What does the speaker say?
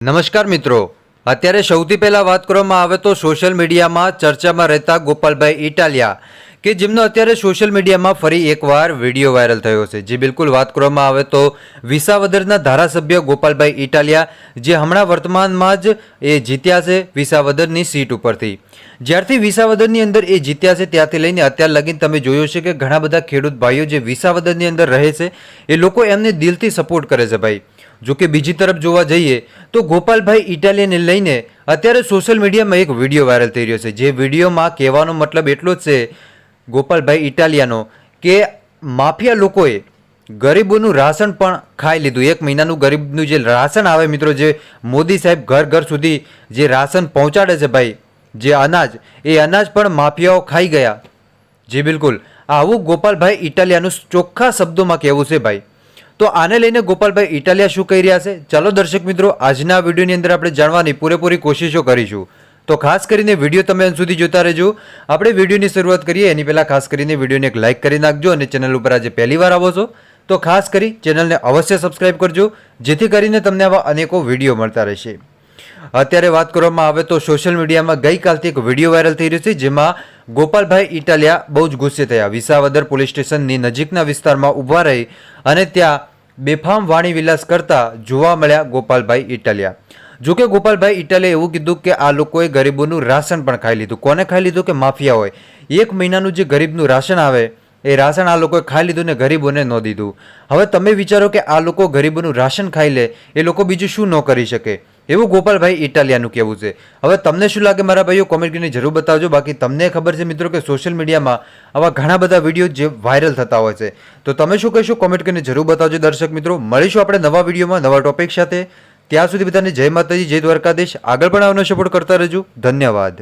નમસ્કાર મિત્રો. અત્યારે સૌથી પહેલાં વાત કરવામાં આવે તો સોશિયલ મીડિયામાં ચર્ચામાં રહેતા ગોપાલભાઈ ઇટાલિયા કે જેમનો અત્યારે સોશિયલ મીડિયામાં ફરી એકવાર વીડિયો વાયરલ થયો છે. જે બિલકુલ વાત કરવામાં આવે તો વિસાવદરના ધારાસભ્ય ગોપાલભાઈ ઇટાલિયા જે હમણાં વર્તમાનમાં જ એ જીત્યા છે વિસાવદરની સીટ ઉપરથી. જ્યારથી વિસાવદરની અંદર એ જીત્યા છે ત્યાંથી લઈને અત્યાર લગીન તમે જોયું છે કે ઘણા બધા ખેડૂત ભાઈઓ જે વિસાવદરની અંદર રહે છે, એ લોકો એમને દિલથી સપોર્ટ કરે છે ભાઈ. જો કે બીજી તરફ જોવા જઈએ તો ગોપાલભાઈ ઇટાલિયને લઈને અત્યારે સોશિયલ મીડિયામાં એક વીડિયો વાયરલ થઈ રહ્યો છે. જે વિડીયોમાં કહેવાનો મતલબ એટલો જ છે ગોપાલભાઈ ઇટાલિયાનો કે માફિયા લોકોએ ગરીબોનું રાશન પણ ખાઈ લીધું. એક મહિનાનું ગરીબનું જે રાશન આવે મિત્રો, જે મોદી સાહેબ ઘર ઘર સુધી જે રાશન પહોંચાડે છે ભાઈ, જે અનાજ, એ અનાજ પણ માફિયાઓ ખાઈ ગયા. જી બિલકુલ. આવું ગોપાલભાઈ ઇટાલિયાનું ચોખ્ખા શબ્દોમાં કહેવું છે ભાઈ. તો આને લઈને ગોપાલભાઈ ઇટાલિયા શું કહી રહ્યા છે? ચાલો દર્શક મિત્રો, આજના વિડીયોની અંદર આપણે જાણવાની પૂરેપૂરી કોશિશો કરીશું. તો ખાસ કરીને વીડિયો તમે અંત સુધી જોતા રહેજો. આપણે વિડીયોની શરૂઆત કરીએ, એની પહેલાં ખાસ કરીને વિડીયોને એક લાઇક કરી નાખજો અને ચેનલ ઉપર આજે પહેલી વાર આવો છો, તો ખાસ કરી ચેનલને અવશ્ય સબસ્ક્રાઇબ કરજો, જેથી કરીને તમને આવા અનેકો વીડિયો મળતા રહેશે. અત્યારે વાત કરવામાં આવે તો સોશિયલ મીડિયામાં ગઈકાલથી એક વીડિયો વાયરલ થઈ રહ્યો છે, જેમાં ગોપાલભાઈ ઇટાલિયા બહુ જ ગુસ્સે થયા. વિસાવદર પોલીસ સ્ટેશનની નજીકના વિસ્તારમાં ઊભા રહી અને ત્યાં બેફામ વાણી વિલાસ કરતા જોવા મળ્યા ગોપાલભાઈ ઇટાલિયા જોકે ગોપાલભાઈ ઇટાલિયાએ એવું કીધું કે આ લોકોએ ગરીબોનું રાશન પણ ખાઈ લીધું. કોને ખાઈ લીધું કે માફિયા હોય? એક મહિનાનું જે ગરીબનું રાશન આવે, એ રાશન આ લોકોએ ખાઈ લીધું ને ગરીબોને ન દીધું. હવે તમે વિચારો કે આ લોકો ગરીબોનું રાશન ખાઈ લે, એ લોકો બીજું શું ન કરી શકે? એવું ગોપાલભાઈ ઇટાલિયાનું કહેવું છે. હવે તમને શું લાગે મારા ભાઈઓ? કોમેન્ટ કરીને જરૂર બતાવજો. બાકી તમને ખબર છે મિત્રો કે સોશિયલ મીડિયામાં આવા ઘણા બધા વીડિયો જે વાયરલ થતા હોય છે. તો તમે શું કહેશો? કોમેન્ટ કરીને જરૂર બતાવજો દર્શક મિત્રો. મળીશું આપણે નવા વિડીયોમાં નવા ટોપિક સાથે. ત્યાં સુધી બધાને જય માતાજી, જય દ્વારકાધીશ. આગળ પણ આવનો સપોર્ટ કરતા રહેજો. ધન્યવાદ.